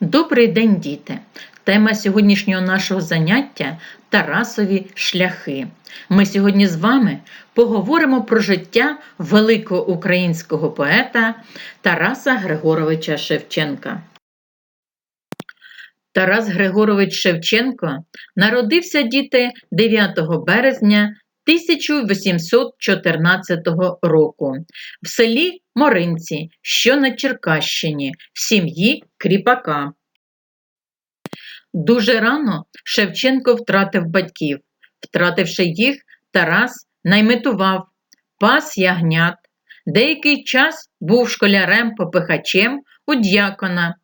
Добрий день, діти! Тема сьогоднішнього нашого заняття Тарасові шляхи. Ми сьогодні з вами поговоримо про життя великого українського поета Тараса Григоровича Шевченка. Тарас Григорович Шевченко народився діти 9 березня 1814 року в селі Моринці, що на Черкащині, в сім'ї кріпака. Дуже рано Шевченко втратив батьків. Втративши їх, Тарас найметував, пас ягнят. Деякий час був школярем-попихачем у дякона.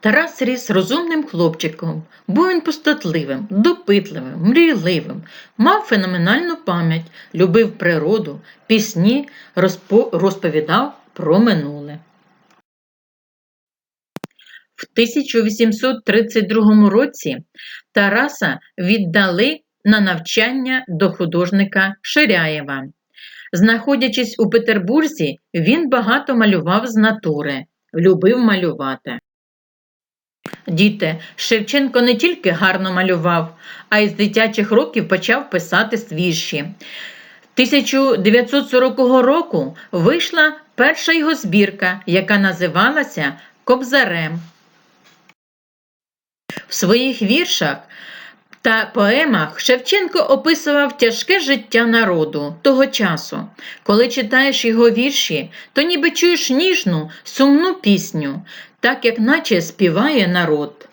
Тарас ріс розумним хлопчиком, був він пустотливим, допитливим, мрійливим, мав феноменальну пам'ять, любив природу, пісні, розпо- розповідав про минуле. В 1832 році Тараса віддали на навчання до художника Ширяєва. Знаходячись у Петербурзі, він багато малював з натури, любив малювати. Діти, Шевченко не тільки гарно малював, а й з дитячих років почав писати вірші. 1940 року вийшла перша його збірка, яка називалася Кобзарем. В своїх віршах та поемах Шевченко описував тяжке життя народу того часу. Коли читаєш його вірші, то ніби чуєш ніжну, сумну пісню, так як наче співає народ.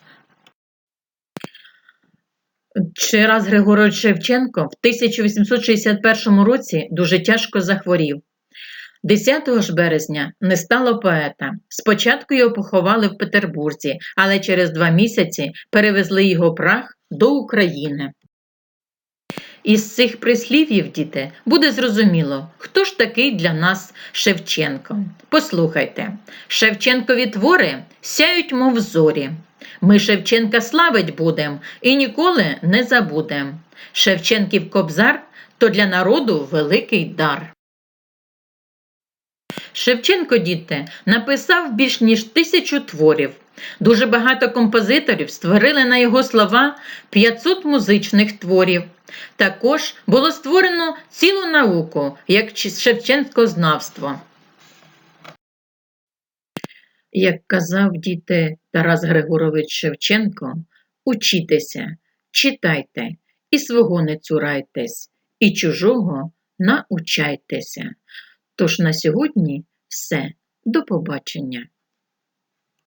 Тарас Григорович Шевченко в 1861 році дуже тяжко захворів. 10 ж березня не стало поета. Спочатку його поховали в Петербурзі, але через два місяці перевезли його прах до України. Із цих прислів'їв, діти, буде зрозуміло, хто ж такий для нас Шевченко. Послухайте, Шевченкові твори сяють, мов зорі. Ми Шевченка славить будем і ніколи не забудем. Шевченків кобзар то для народу великий дар. Шевченко, діти, написав більш ніж тисячу творів. Дуже багато композиторів створили на його слова 500 музичних творів. Також було створено цілу науку, як Шевченкознавство. Як казав діти Тарас Григорович Шевченко, учітеся, читайте, і свого не цурайтесь, і чужого научайтеся. Тож на сьогодні все. До побачення!